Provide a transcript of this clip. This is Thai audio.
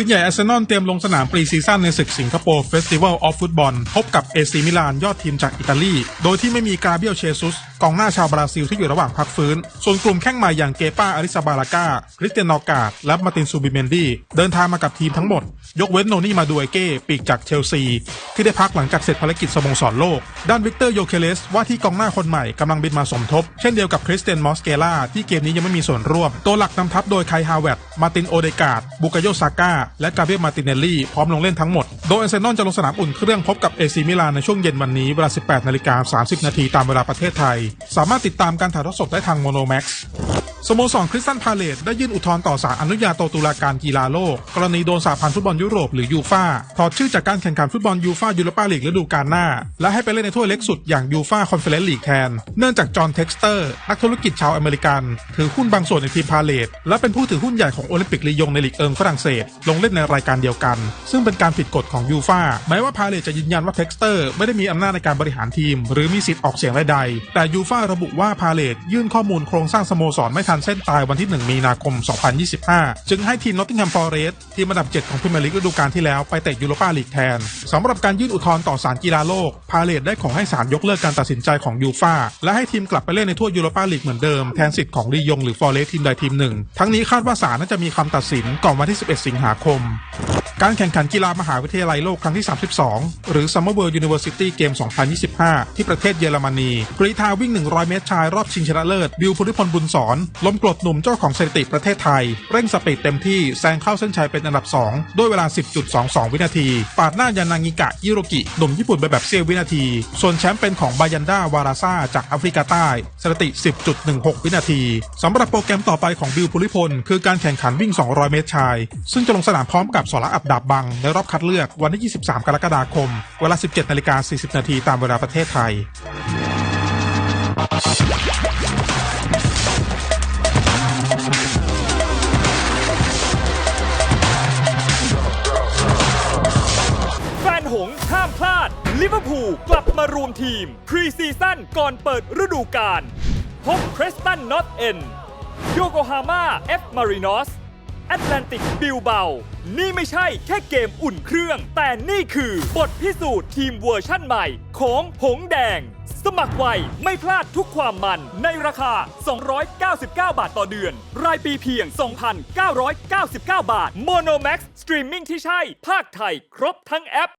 ปืนใหญ่อาร์เซนอลเตรียมลงสนามปรีซีซั่นในศึกสิงคโปร์เฟสติวัลออฟฟุตบอลพบกับเอซีมิลานยอดทีมจากอิตาลี โดยที่ไม่มีกาเบียลเชซุส กองหน้าชาวบราซิลที่อยู่ระหว่างพักฟื้น ส่วนกลุ่มแข้งใหม่อย่างเกป้าอาริซาบาลาก้าคริสเตียนนอกาดและมาตินซูบิเมนดีเดินทางมากับทีมทั้งหมด ยกเว้นโนนี่มาดูเอเก้ปีกจากเชลซี ที่ได้พักหลังจากเสร็จภารกิจสโมสรโลก ด้านวิกเตอร์โยเคเลสว่าที่กองหน้าคนใหม่กำลังบินมาสมทบ เช่นเดียวกับคริสเตียนมอสเกล่าที่เกมนี้ยังไม่มีส่วนร่วมตัวหลักนำทัพโดยไคฮาวเวตมาตินโอเดกาดบุกโยซาก้าและกาเบรียลมาร์ติเนลลี่พร้อมลงเล่นทั้งหมด โดยอาร์เซนอลจะลงสนามอุ่นเครื่องพบกับเอซีมิลานในช่วงเย็นวันนี้เวลา 18นาฬิกา30นาทีตามเวลาประเทศไทย สามารถติดตามการถ่ายทอดสดได้ทางโมโนแม็กซ์ สโมสรคริสตันพาเลตได้ยื่นอุทธรณ์ต่อศาลอนุญาโตตุลาการกีฬาโลก กรณีโดนสาพันธ์ฟุตบอลยุโรปหรือยูฟาถอดชื่อจากการแข่งขันฟุตบอลยูฟายูโรปาลีกฤดูกาลหน้า และให้ไปเล่นในถ้วยเล็กสุดอย่างยูฟาคอนเฟอเรนซ์ลีกแทน เนื่องจากจอห์นเท็กสเตอร์นักธุรกิจชาวอเมริกัน ถือหุ้นบางส่วนในทีมพาเลตและเป็นผู้ถือหุ้นใหญ่ของโอลิมปิกลียงในลีกเอิงฝรั่งเศส ลงเล่นในรายการเดียวกัน ซึ่งเป็นการผิดกฎของยูฟาแม้ว่าพาเลตจะยืนยันว่าเท็กสเตอร์ไม่ได้มีอำนาจในการบริหารทีม หรือมีสิทธิ์ออกเสียงใดๆแต่ยูฟาระบุว่าพาเลตยื่นข้อมูลโครงสร้างสโมสรไม่ทันเส้นตายวันที่ 1 มีนาคม 2025 จึงให้ทีมนอตติงแฮมฟอร์เรสต์ทีมอันดับ 7 ของพรีเมียร์ลีกฤดูกาลที่แล้วไปเตะยูโรปาลีกแทนสำหรับการยื่นอุทธรณ์ต่อศาลกีฬาโลก พาเลตได้ขอให้ศาลยกเลิกการตัดสินใจของยูฟ่าและให้ทีมกลับไปเล่นในทั่วยูโรปาลีกเหมือนเดิมแทนสิทธิ์ของลียงหรือฟอร์เรสต์ทีมใดทีมหนึ่ง ทั้งนี้คาดว่าศาลน่าจะมีคำตัดสินก่อนวันที่ 11 สิงหาคม การแข่งขันกีฬามหาวิทยาลัยโลกครั้งที่ 32 หรือ Summer World University Game 2025 ที่ประเทศเยอรมนีกรีธาวิ่ง 100 เมตรชายรอบชิงชนะเลิศบิวภูริพลบุญสอนล้มกรดหนุ่มเจ้าของสถิติประเทศไทย เร่งสปีดเต็มที่แซงเข้าเส้นชัยเป็นอันดับ 2 ด้วยเวลา 10.22 วินาที ปาดหน้ายานางิกะยิโรกิ หนุ่มญี่ปุ่นไปแบบเสี้ยววินาที ส่วนแชมป์เป็นของบายันดาวาราซาจากแอฟริกาใต้สถิติ 10.16 วินาทีสำหรับโปรแกรมต่อไปของบิวภูริพลคือการแข่งขันวิ่ง 200 เมตรชาย ซึ่งจะลงสนามพร้อมกับสระอับดาบบัง ในรอบคัดเลือกวันที่ 23 กรกฎาคม เวลา 17นาฬิกา40 นาทีตามเวลาประเทศไทย แฟนหงส์ห้ามพลาด ลิเวอร์พูลกลับมารวมทีม พรีซีซั่นก่อนเปิดฤดูกาลพบเพรสตันนอตเอ็นโยโกฮาม่าเอฟมารินอส แอตแลนติกบิลเบา นี่ไม่ใช่แค่เกมอุ่นเครื่อง แต่นี่คือบทพิสูจน์ทีมเวอร์ชั่นใหม่ ของหงแดง สมัครไวไม่พลาดทุกความมันในราคา 299 บาทต่อเดือน รายปีเพียง 2,999 บาท Monomax สตรีมมิ่งที่ใช่ ภาคไทย ครบทั้งแอป